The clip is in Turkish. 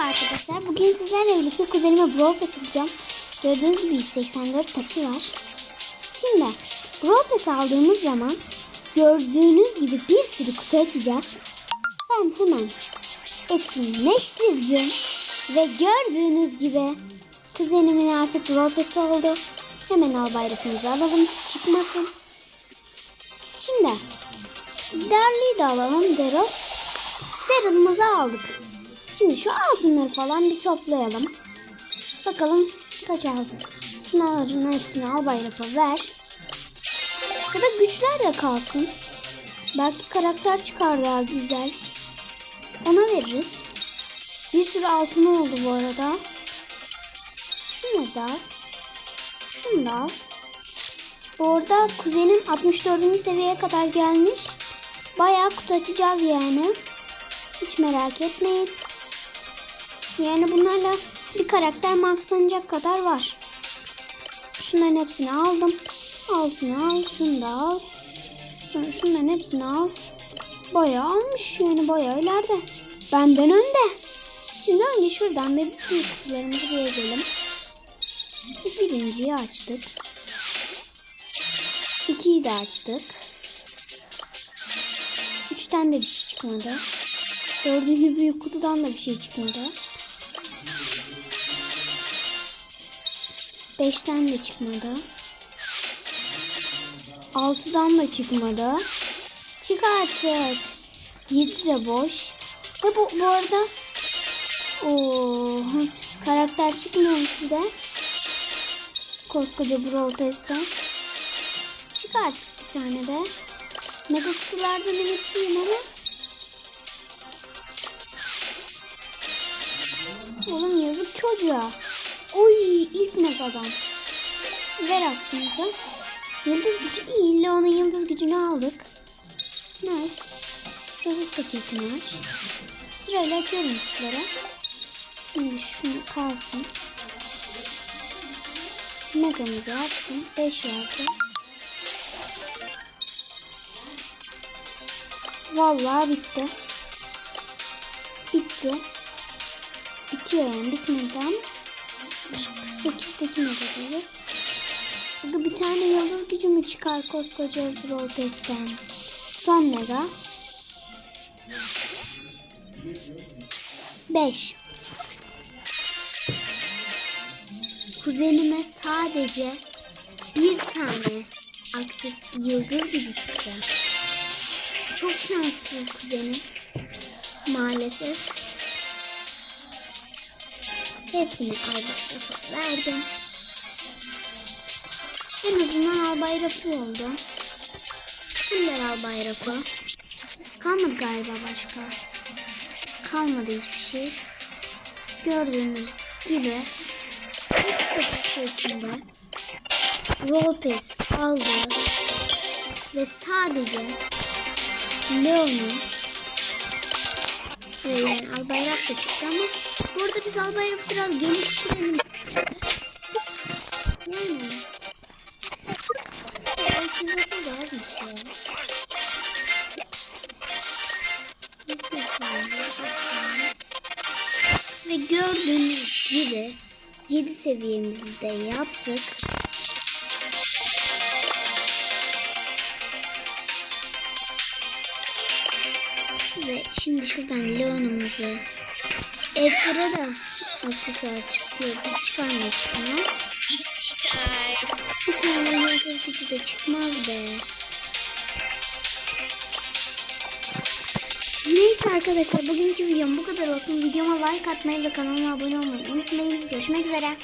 Merhaba arkadaşlar. Bugün sizlerle birlikte kuzenime Brawl Pass. Gördüğünüz gibi 184 taşı var. Şimdi Brawl Pass aldığımız zaman gördüğünüz gibi bir sürü kutu açacağız. Ben hemen etkinleştirdim. Ve gördüğünüz gibi kuzenimin artık Brawl oldu. Hemen al bayrağımızı alalım. Çıkmasın. Şimdi Darly'i de alalım. Daryl. Daryl'ımızı aldık. Şimdi şu altınları falan bir toplayalım. Bakalım kaç altın. Şunların hepsini al bayrafa ver. Ya da güçler de kalsın. Belki karakter çıkar daha güzel. Ona veririz. Bir sürü altın oldu bu arada. Şunu da. Şunu da. Bu arada kuzenim 64. seviyeye kadar gelmiş. Bayağı kutu açacağız yani. Hiç merak etmeyin. Yani bunlarla bir karakter maxlanacak kadar var. Şunların hepsini aldım. Altını al, şunu da al. Şunların hepsini al. Bayağı almış yani bayağı ileride. Benden önde. Şimdi önce şuradan bir kutularımızı bir ezelim. Birinciyi açtık. İkiyi de açtık. Üçten de bir şey çıkmadı. Dördüncü büyük kutudan da bir şey çıkmadı. Beşten de çıkmadı. Altıdan da çıkmadı. Çık artık. Yedi de boş. Ve bu, bu arada Oo, karakter çıkmıyormuş bir de. Koskoca Brawl Pass'ten. Çık artık bir tane de. Mega kutulardan ümitliyim ama. Oğlum yazık çocuğa. İlk megadan. Ver aksımıza. Yıldız gücü iyi. Leon'un yıldız gücünü aldık. Nice. Yazık paketini aç. Sırayla açıyorum kutuları. Şimdi şunu kalsın. Megamızı açtım. 5 verdi. Vallahi bitti. Bitti. Bitiyor yani bitmedi ama 8'deki megadayız. Burada bir tane yıldız gücü mü çıkar koskoca Brawl Pass'ten? Son mega. 5. Kuzenime sadece bir tane aktif yıldız gücü çıktı. Çok şanssız kuzenim. Maalesef. Hepsini albay verdim. En azından albay rafı oldu. Kimler albay rafı? Kalmadı galiba başka. Kalmadı hiçbir şey. Gördüğünüz gibi 3 dakika içinde Roll Pass aldı ve sadece Leon'un ve yani Albayrak da çıktı ama burada biz Albayrak biraz geliştirelim. Yani. Ya, ikinci da azmış ya. Ve gördüğünüz gibi 7 seviyemizi de yaptık. Ve şimdi şuradan Leon'umuzu Edgar'a da aksesuar çıkıyor. Biz çıkarmak bunu. Bir tane yıldız gücü de çıkmaz be. Neyse arkadaşlar bugünkü videom bu kadar olsun. Videoma like atmayı ve kanalıma abone olmayı unutmayın. Görüşmek üzere.